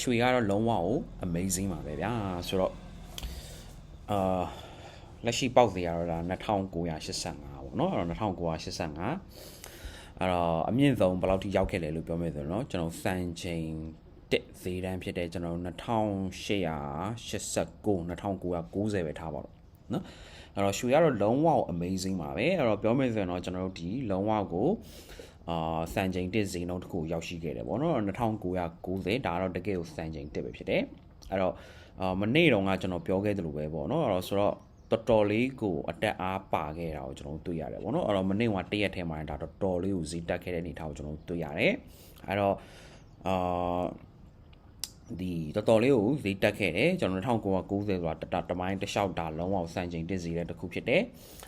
ရွှေကတော့လုံးဝကို amazing ပါပဲဗျာဆိုတော့အာလက်ရှိပေါက်သေးရတော့ဒါ2985ပေါ့နော်အဲ့တော့2985အဲ့တော့အမြင့်ဆုံးဘယ်လောက်ထိရောက်ခဲ့လဲလို့ပြောမယ်ဆိုတော့ကျွန်တော်စံချိန်တက်ဈေးတန်းဖြစ်တဲ့ကျွန်တော်2889 2990ပဲထားပါတော့เนาะအဲ့တော့ရွှေကတော့လုံးဝ amazing ပါပဲအဲ့တော့ပြောမယ်ဆိုရင်တော့ကျွန်တော်တို့ဒီလုံးဝကို အာစံချိန်တစ်ဈေးနှုန်းတစ်ခုရောက်ရှိခဲ့တယ်ပေါ့နော်2990ဒါကတော့တကယ်ကိုစံချိန်တစ်ပဲဖြစ်တယ်အဲ့တော့အာမနေ့တုန်းကကျွန်တော်ပြောခဲ့သလိုပဲပေါ့နော်အဲ့တော့ဆိုတော့တော်တော်လေးကိုအတက်အားပါခဲ့တာကိုကျွန်တော်တွေ့ရတယ်ပေါ့နော်အဲ့တော့မနေ့ကတရက်ထဲမှာဒါတော်တော်လေးကိုဈေးတက်ခဲ့တဲ့အနေအထားကိုကျွန်တော်တွေ့ရတယ်အဲ့တော့အာ ဒီတော်တော်လေးကိုဈေးတက်ခဲ့တယ်ကျွန်တော်1990ဆိုတာတမိုင်းတစ်လျှောက်ဒါလုံးဝစံချိန်တစ်ဈေးတဲ့တစ်ခုဖြစ်တယ်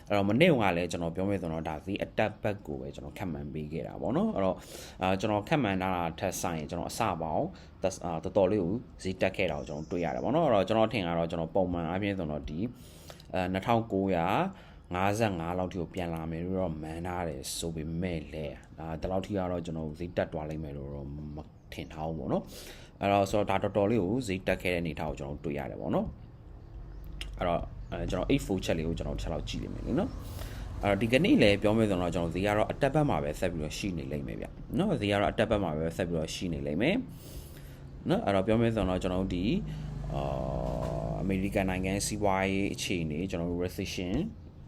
အဲ့တော့မနေ့ကလည်းကျွန်တော်ပြောမယ်ဆိုတော့ဒါဈေးအတက်ဘက်ကိုပဲကျွန်တော်ခက်မှန်ပေးခဲ့တာပေါ့နော်အဲ့တော့အာကျွန်တော်ခက်မှန်တာထက်ဆိုင်ကျွန်တော်အစပေါင်းတော်တော်လေးကိုဈေးတက်ခဲ့တာကိုကျွန်တော်တွေ့ရတယ်ပေါ့နော်အဲ့တော့ကျွန်တော်ထင်ကတော့ကျွန်တော်ပုံမှန်အပြည့်ဆိုတော့ဒီအဲ2900 55လောက်ထိကိုပြန်လာမယ်လို့တော့မန်ထားတယ်ဆိုပေမဲ့လည်းဒါဒီလောက်ထိကတော့ကျွန်တော်ဈေးတက်သွားလိမ့်မယ်လို့တော့မ ထင်ထားဘူးပေါ့နော်အဲ့တော့ဆိုတော့ဒါတော်တော်လေးကိုဈေးတက်ခဲ့တဲ့အနေအထားကိုကျွန်တော်တွေ့ရတယ်ပေါ့နော်အဲ့တော့အဲကျွန်တော်84ချက်လေးကိုကျွန်တော်ချက်လောက်ကြည့်လိမ့်မယ်လေနော်အဲ့တော့ဒီကနေ့လည်းပြောမယ်ဆိုတော့ကျွန်တော်ဈေးကတော့အတက်ဘက်မှာပဲဆက်ပြီးတော့ရှိနေလိမ့်မယ်ဗျနော်ဈေးကတော့အတက်ဘက်မှာပဲဆက်ပြီးတော့ရှိနေလိမ့်မယ်နော်အဲ့တော့ပြောမယ်ဆိုတော့ကျွန်တော်တို့ဒီအာအမေရိကန်နိုင်ငံစီးပွားရေးအခြေအနေကျွန်တော်တို့ recession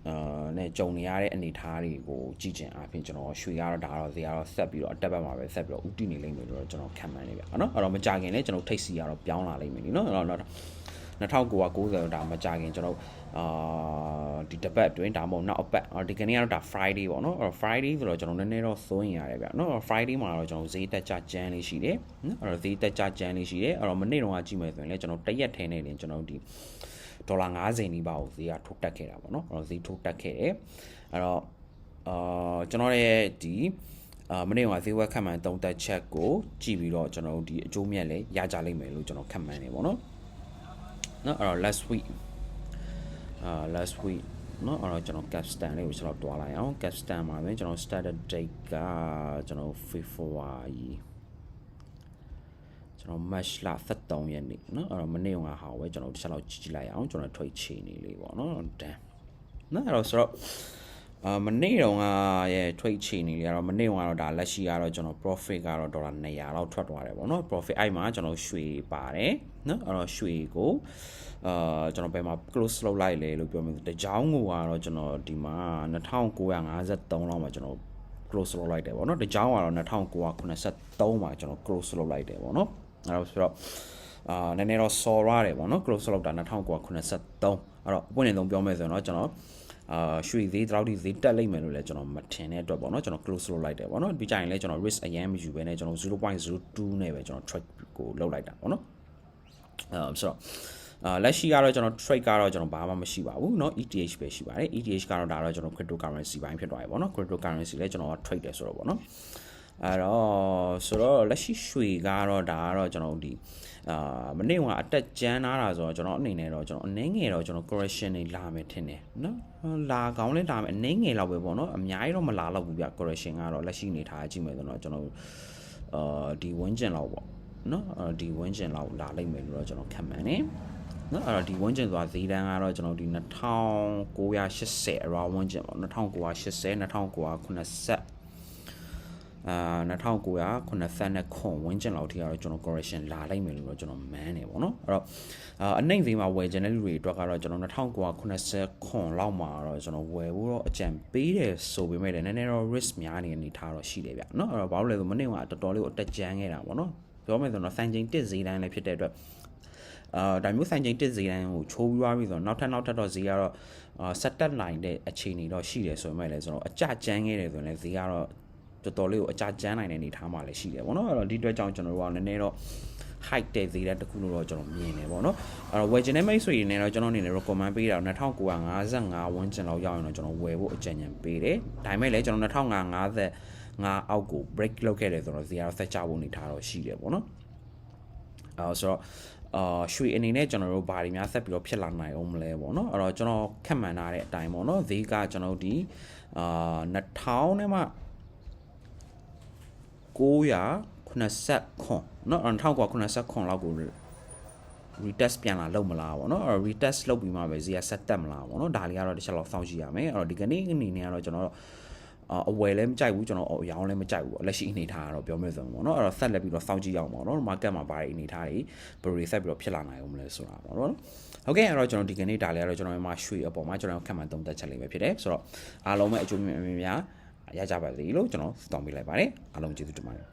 အာနဲ့ကြုံနေရတဲ့အနေအထားတွေကိုကြည့်ချင်အားဖြင့်ကျွန်တော်ရွှေရတော့ဒါတော့ဇေယျတော့ဆက်ပြီးတော့အတက်ဘက်မှာပဲဆက်ပြီးတော့ဥတည်နေလိမ့်မယ်လို့တော့ကျွန်တော်ခံမှန်းနေဗျာနော်အဲ့တော့မကြခင်လည်းကျွန်တော်ထိတ်စီရတော့ပြောင်းလာလိမ့်မယ်နော်အဲ့တော့2990ဒါမကြခင်ကျွန်တော် အာဒီတပတ်အတွင်းဒါမှမဟုတ်နောက်အပတ်ဒီကနေ့ကတော့ဒါ Friday ပေါ့နော်အဲ့တော့ Friday ဆိုတော့ကျွန်တော်နည်းနည်းတော့စိုးရင်ရတယ်ဗျနော် Friday မှာတော့ကျွန်တော်ဈေးတက်ကြကြမ်းလေးရှိတယ်နော်အဲ့တော့ဈေးတက်ကြကြမ်းလေးရှိတယ်အဲ့တော့မနေ့တုန်းကကြည့်မယ်ဆိုရင်လည်းကျွန်တော်တရက်ထဲနေတယ်ကျွန်တော်ဒီဒေါ်လာ90နီးပါးကိုဈေးကထုတ်တက်ခဲ့တာပေါ့နော်အဲ့တော့ဈေးထုတ်တက်ခဲ့တယ်အဲ့တော့အာကျွန်တော်ရဲ့ဒီအာမနေ့ကဈေးဝက်ခန့်မှန်းသုံးသက်ချက်ကိုကြည့်ပြီးတော့ကျွန်တော်တို့ဒီအကျိုးမြတ်လည်းရကြလိမ့်မယ်လို့ကျွန်တော်ခန့်မှန်းနေပေါ့နော်နော်အဲ့တော့ last week အာ last week နော်အဲ့တော့ကျွန်တော် capstan လေးကိုကျွန်တော်တွားလိုက်အောင် capstan မှာပဲကျွန်တော် started date ကကျွန်တော် February ကျွန်တော် match လ73ရက်နေ့เนาะအဲ့တော့မနေ့ကဟာပဲကျွန်တော်တစ်ချက်လောက်ကြည့်ကြည့်လိုက်အောင်ကျွန်တော်ထွေချေနေလေးပေါ့เนาะဒန်เนาะအဲ့တော့ဆိုတော့ အာမနေ့တုန်းကရဲ့ trade ချီနေလေကတော့မနေ့ကတော့ဒါလက်ရှိကတော့ကျွန်တော် profit ကတော့ဒေါ်လာ200လောက်ထွက်သွားတယ်ပေါ့နော် profit အဲ့မှာကျွန်တော်ရွှေပါတယ်နော်အဲ့တော့ရွှေကိုအာကျွန်တော်ဘယ်မှာ close လုပ်လိုက်လဲလို့ပြောမယ်တကြောင်းကိုကတော့ကျွန်တော်ဒီမှာ2953လောက်မှာကျွန်တော် close လုပ်လိုက်တယ်ပေါ့နော်တကြောင်းကတော့2983မှာကျွန်တော် close လုပ်လိုက်တယ်ပေါ့နော်အဲ့တော့ဆိုတော့အာနည်းနည်းတော့စော်ရတယ်ပေါ့နော် close လုပ်တာ2983အဲ့တော့အပွင့်နေဆုံးပြောမယ်ဆိုရင်တော့ကျွန်တော် အာရွှေသေးတလောက်ဒီဈေးတက်လိမ့်မယ်လို့လည်းကျွန်တော်မထင်တဲ့အတွက်ပေါ့နော်ကျွန်တော် close လုပ်လိုက်တယ်ပေါ့နော်ပြီးကြရင်လည်းကျွန်တော် risk အရင်မယူဘဲနဲ့ကျွန်တော်0.02နဲ့ပဲကျွန်တော် trade ကိုလုပ်လိုက်တာပေါ့နော်အဲဆိုတော့အာလက်ရှိကတော့ကျွန်တော် trade ကတော့ကျွန်တော်ဘာမှမရှိပါဘူးเนาะ ETH ပဲရှိပါတယ် ETH ကတော့ဒါတော့ကျွန်တော် cryptocurrency ဘိုင်းဖြစ်သွားပြီပေါ့နော် cryptocurrency လည်းကျွန်တော် trade တယ်ဆိုတော့ပေါ့နော် အဲ့တော့ဆိုတော့လက်ရှိရွှေကတော့ဒါကတော့ကျွန်တော်ဒီအာမနေ့ကအတက်ကျန်းလာတာဆိုတော့ကျွန်တော်အနေနဲ့တော့ကျွန်တော်အနေငယ်တော့ကျွန်တော် correction တွေလာမယ်ထင်တယ်နော်လာကောင်းလဲလာမယ်အနေငယ်လောက်ပဲပေါ့နော်အများကြီးတော့မလာတော့ဘူးဗျ correction ကတော့လက်ရှိနေထားကြည့်မယ်ဆိုတော့ကျွန်တော်အာဒီဝန်းကျင်လောက်ပေါ့နော်ဒီဝန်းကျင်လောက်လာလိမ့်မယ်လို့တော့ကျွန်တော်ခံမှန်းနေနော်အဲ့တော့ဒီဝန်းကျင်ဆိုတာဈေးတန်းကတော့ကျွန်တော်ဒီ2980 around ဝန်းကျင်ပေါ့2980 2990 အာ2980ခွန်ဝန်းကျင်လောက်ထိကတော့ကျွန်တော် correction လာလိုက်မယ်လို့တော့ကျွန်တော်မန်းနေပေါ့နော်အဲ့တော့အာအနှိမ့်ဈေးမှာဝယ်ချင်တဲ့လူတွေအတွက်ကတော့ကျွန်တော်2980ခွန်လောက်မှာတော့ကျွန်တော်ဝယ်ဖို့တော့အကြံပေးတယ်ဆိုပေမဲ့လည်းနည်းနည်းတော့ risk များနေအနေထားတော့ရှိတယ်ဗျနော်အဲ့တော့ဘာလို့လဲဆိုမနေ့ကတော်တော်လေးကိုအတက်ကြမ်းခဲ့တာပေါ့နော်ပြောမယ်ဆိုတော့စံချိန်တစ်ဈေးတိုင်းလည်းဖြစ်တဲ့အတွက်အာဒါမျိုးဆိုင်ချိန်တစ်ဈေးတိုင်းကိုချိုးပြီးသွားပြီဆိုတော့နောက်ထပ်နောက်ထပ်တော့ဈေးကတော့အာဆက်တက်နိုင်တဲ့အခြေအနေတော့ရှိတယ်ဆိုပေမဲ့လည်းကျွန်တော်အကြကြမ်းခဲ့တယ်ဆိုရင်လည်းဈေးကတော့ တော်တော်လေးကိုအကြကြမ်းနိုင်တဲ့အနေထားမှလည်းရှိတယ်ပေါ့နော်အဲ့တော့ဒီအတွက်ကြောင့်ကျွန်တော်တို့ကနည်းနည်းတော့ height တဲ့ဈေးတဲ့တခုလို့တော့ကျွန်တော်မြင်တယ်ပေါ့နော်အဲ့တော့ web genetic ဆိုရင်လည်းကျွန်တော်အနေနဲ့ recommend ပေးတာ2955ဝန်းကျင်လောက်ရောက်ရင်တော့ကျွန်တော်ဝယ်ဖို့အကြံဉာဏ်ပေးတယ်ဒါပေမဲ့လည်းကျွန်တော်2550ငါအောက်ကို break လုပ်ခဲ့တယ်ဆိုတော့ဈေးကတော့ဆက်ချဖို့နေထားတော့ရှိတယ်ပေါ့နော်အဲဆိုတော့အာရွှေအနေနဲ့ကျွန်တော်တို့ဘာတွေများဆက်ပြီးတော့ဖြစ်လာနိုင်အောင်မလဲပေါ့နော်အဲ့တော့ကျွန်တော်ခက်မှန်ထားတဲ့အတိုင်းပေါ့နော်ဈေးကကျွန်တော်ဒီအာ2000နဲ့မှ 900 89เนาะ1989လောက်ကို retest ပြန်လာလုပ်မလားပေါ့เนาะအဲ့တော့ retest လုပ်ပြီးမှပဲဈေးကဆက်တက်မလားပေါ့เนาะဒါလေးကတော့တစ်ချက်လောက်စောင့်ကြည့်ရမယ်အဲ့တော့ဒီကနေ့အနေနဲ့ကတော့ကျွန်တော်တို့အာအဝယ်လည်းမကြိုက်ဘူးကျွန်တော်အရောင်းလည်းမကြိုက်ဘူးပေါ့လက်ရှိအနေထားကတော့ပြောမယ်ဆိုရင်ပေါ့เนาะအဲ့တော့ဆက်လက်ပြီးတော့စောင့်ကြည့်ရအောင်ပေါ့เนาะ market မှာဘာတွေအနေထားတွေဘယ်လိုတွေဆက်ပြီးတော့ဖြစ်လာနိုင်အောင်မလဲဆိုတာပေါ့เนาะဟုတ်ကဲ့အဲ့တော့ကျွန်တော်ဒီကနေ့ဒါလေးကတော့ကျွန်တော်မြန်မာရွှေအပေါ်မှာကျွန်တော်ခံမှန်သုံးသက်ချက်လေးပဲဖြစ်တယ်ဆိုတော့အားလုံးပဲအကျိုးမြတ်များ ရကြပါစေလို့ကျွန်တော်တောင်းပေးလိုက်ပါတယ်အားလုံးကျေးဇူးတင်ပါတယ်